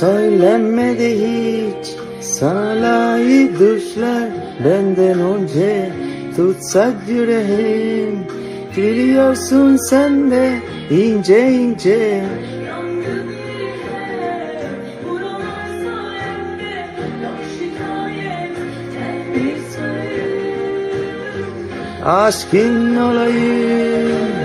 Söylenmedi hiç. Sana layık düşler benden önce. Tutsak yüreğim. Gülüyorsun sen de ince ince. Aşkın olayım.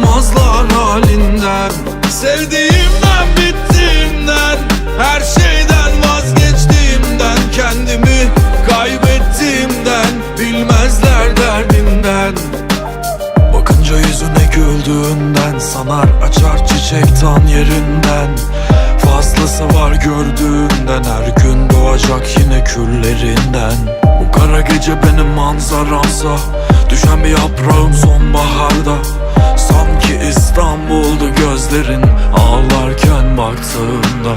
Anlamazlar halinden. Sevdiğimden bittiğimden Her şeyden vazgeçtiğimden Kendimi kaybettiğimden Bilmezler derdimden Bakınca yüzüne güldüğünden Sanar açar çiçek tan yerinden. Fazlası var gördüğünden Her gün doğacak yine küllerinden. Bu kara gece benim manzaramsa Düşen bir yaprağım sonbaharda. Sanki İstanbul'du gözlerin ağlarken baktığımda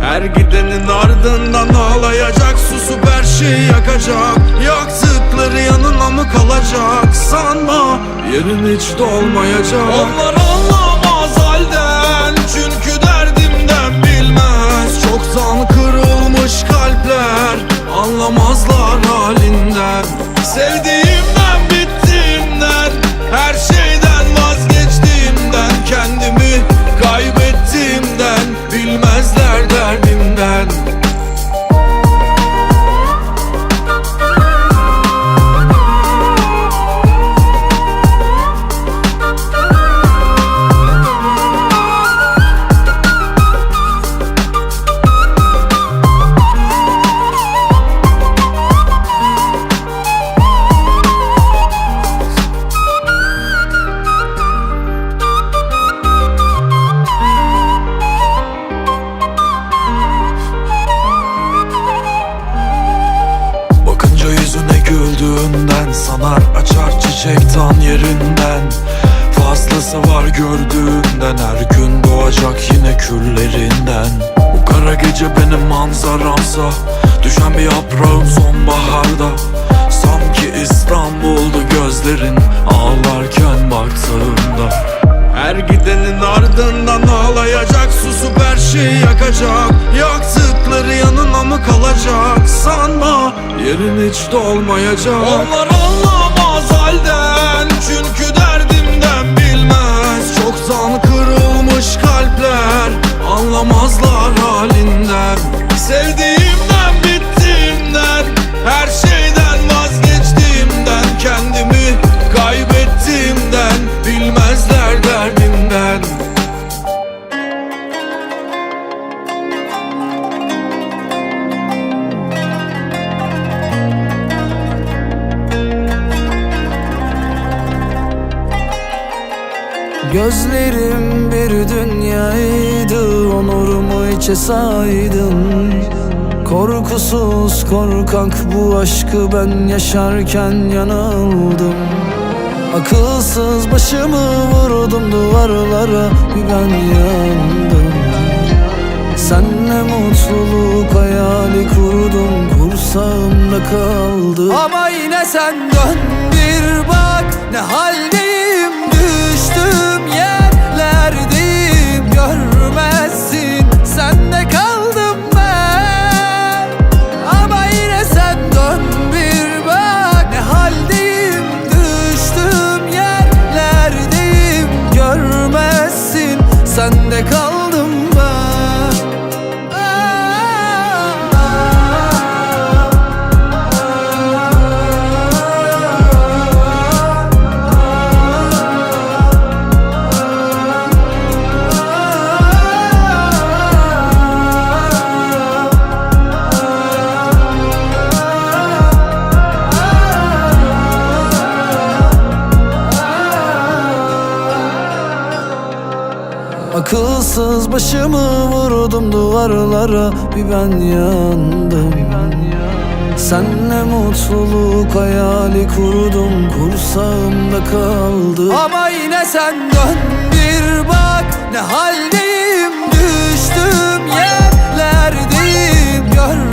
Her gidenin ardından ağlayacak susup her şeyi yakacak. Yaktıkları yanına mı kalacak? Sanma yerin hiç dolmayacak. Onlar anlamaz halden çünkü derdimden bilmez. Çoktan kırılmış kalpler anlamazlar. Açar çiçek tan yerinden. Fazlası var gördüğünden. Her gün doğacak yine küllerinden. Bu kara gece benim manzaramsa Düşen bir yaprağım sonbaharda. Sanki İstanbul'du gözlerin Ağlarken baktığımda. Her gidenin ardından ağlayacak Susup her şeyi yakacak. Yaktıkları yanına mı kalacak? Sanma yerin hiç dolmayacak. Onlar anlamaz halden Çünkü derdimden bilmez. Çoktan kırılmış kalpler Anlamazlar Gözlerim bir dünyaydı Onurumu içe saydım. Korkusuz korkak bu aşkı ben yaşarken yanıldım. Akılsız başımı vurdum duvarlara ben yandım. Senle mutluluk hayali kurdum kursağımda kaldı Ama yine sen dön bir bak ne haldeyim Akılsız başımı vurdum duvarlara. Bir ben yandım. Senle mutluluk hayali kurdum. Kursağımda kaldı. Ama yine sen dön bir bak. Ne haldeyim? Düştüm yerlerdeyim. Gör